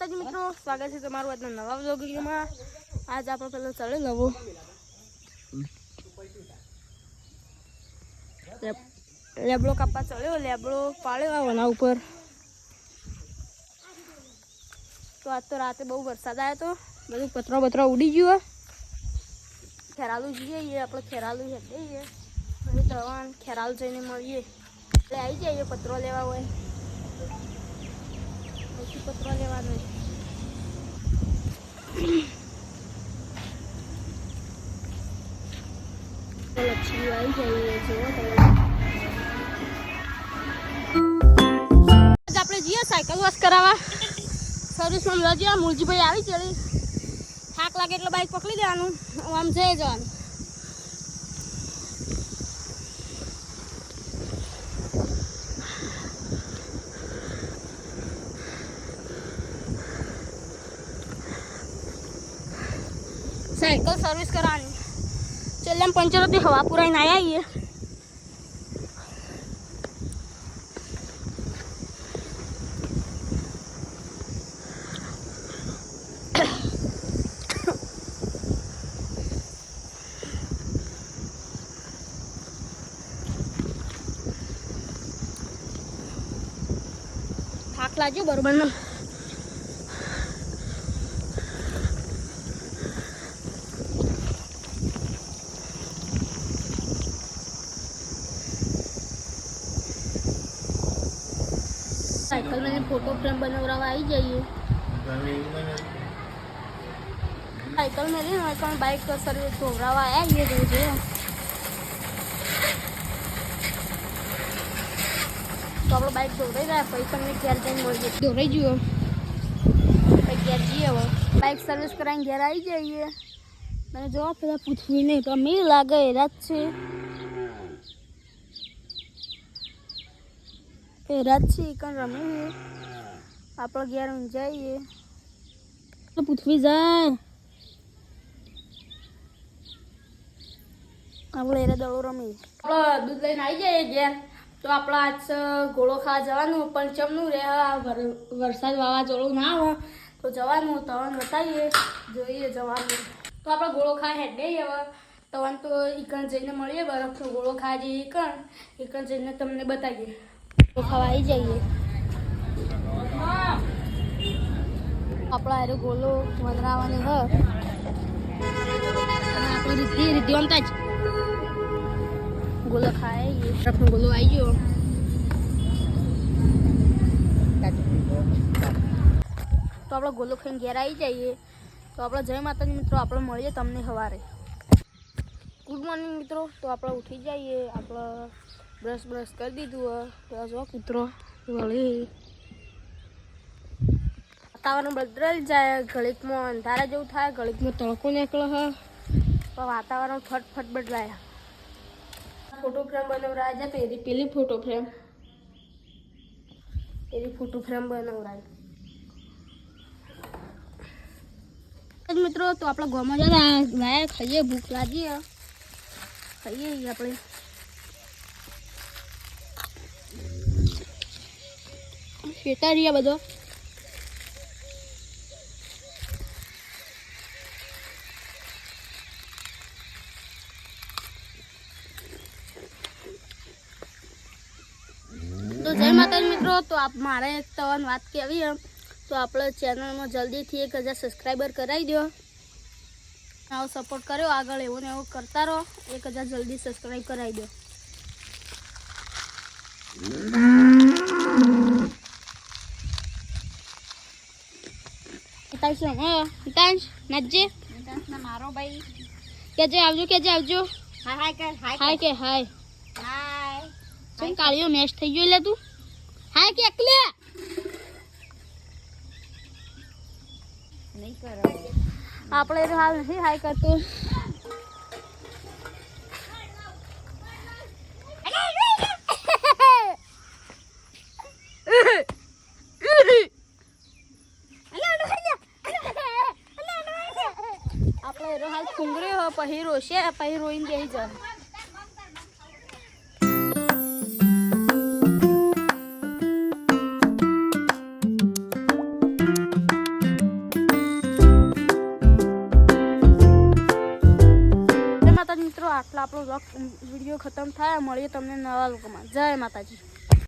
માતાજી મિત્રો, સ્વાગત છે તમારું આજના નવા વ્લોગિંગમાં આજ આપણે પેલો ચડે નવો. લેબડો કાપવા ચડ્યો લેબડો પાડ્યો વના ઉપર. તો આજ તો રાતે બહુ વરસાદ આવ્યો તો, બધું પતરો બતરો ઉડી ગયો ખેરાલુ જઈએ આપણે ખેરાલુ હેડીએ અને તવાન ખેરાલુ જઈને મળીએ. એટલે આવી જઈએ પત્રો લેવા હોય. પછી પત્રો તમે. આપણે જઈએ સાયકલ વોશ કરાવવા. સર્વિસમાં મળવા જઈએ મુરજીભાઈ આવી ચડી. થાક લાગે એટલે બાઈક પકડી દેવાનું આમ જઈ જવાનું. સાયકલ સર્વિસ કરાવવાની છેલ્લે આમ પંચર હતી હવા પુરાઈને આવ્યા આવીએ થાક લાગ્યો બરોબર ને મને ફોટો ફ્રેમ બનાવવા આવી જઈએ. સાયકલ મેં લઈને પણ બાઇક સર્વિસ ધોવરાવા આવ્યા છીએ રોજે તો આપણે બાઇક ધોરાઈ રહ્યા પછી તમને ઘેર જઈને મળીએ. ધોરાઈ જુઓ. પછી ઘેર જઈએ હવે. બાઇક સર્વિસ કરાવીને ઘેર આવી જઈએ. મને જોવા પેલા પૂછવી નહીં તો મેં લાગે રાત છે. જ છે કણ રમીએ આપણે ઘેર ઊંઝાઈએ પૃથ્વી જાય. આપણે એને દડો રમી આપણે દૂધ લઈને આવી જઈએ ઘેર. તો આપણે આજ ગોળો ખાવા જવાનું પણ ચમનું રહે આ વરસાદ વાવાઝોડું ના આવે. તો જવાનું તવન બતાવીએ. જોઈએ જવાનું. તો આપણે ગોળો ખાવા હેડે હવે. તવન તો ઈકણ જઈને મળીએ બરફનો ગોળો ખાવા જઈએ ઈકણ ઈકણ જઈને તમને બતાવીએ. ગોળો ખાવા આવી જઈએ. આપણા હારે ગોલો વધરાવાની હ. આપણે રીતિ, રીતિવંતા જ. ગોલો ખાય બરફનો ગોલો આવી ગયો. તો આપણે ગોલો ખાઈને ઘેર આવી જઈએ. તો આપણે જય માતાજી મિત્રો, આપણે મળીએ તમને સવારે ગુડ મોર્નિંગ મિત્રો. તો આપણે ઉઠી જઈએ. આપણે બ્રશ બ્રશ કરી દીધું તો જો કૂતરો વળી વાતાવરણ બદલાઈ જાય ઘડીકમાં અંધારા જેવું થાય ઘડીકમાં તડકો નીકળે હ તો વાતાવરણ ફટફટ બદલાય ફોટો ફ્રેમ બનાવરાય છે પેલી પેલી ફોટો ફ્રેમ પેલી ફોટો ફ્રેમ બનાવરાય આજ મિત્રો તો આપણે ગામમાં જતા લાયા ખાઈએ ભૂખ લાગી હે. ખાઈએ આપણે. શેતા રહ્યા બધો? તો જય માતાજી મિત્રો, તો આપ મારે તવન વાત કહેવી એમ? તો આપણે ચેનલમાં જલ્દીથી એક હજાર સબસ્ક્રાઈબર કરાવી દો આવો સપોર્ટ કર્યો, આગળ એવો ને એવો કરતા રહો. એક હજાર જલ્દી સબસ્ક્રાઈબ કરાવી દો હિતાંશ હા હિતાંશ નાચજે મારો ભાઈ કેજે આવજો કેજે આવજો. હાય હાય કર હાય હાય કે હાય. હાય. શું કાળિયો મેચ થઈ ગયો એટલે તું? હાય કે એકલે? નહીં કરો આપણે હાલ નથી હાય કરતો. હાલ ફૂંગરી હોય પછી રોશે પછી રોઈને બેસી જાય મિત્રો, આટલા આપણો વીડિયો ખતમ થાય, મળીએ તમને નવા લોકોમાં. જય માતાજી.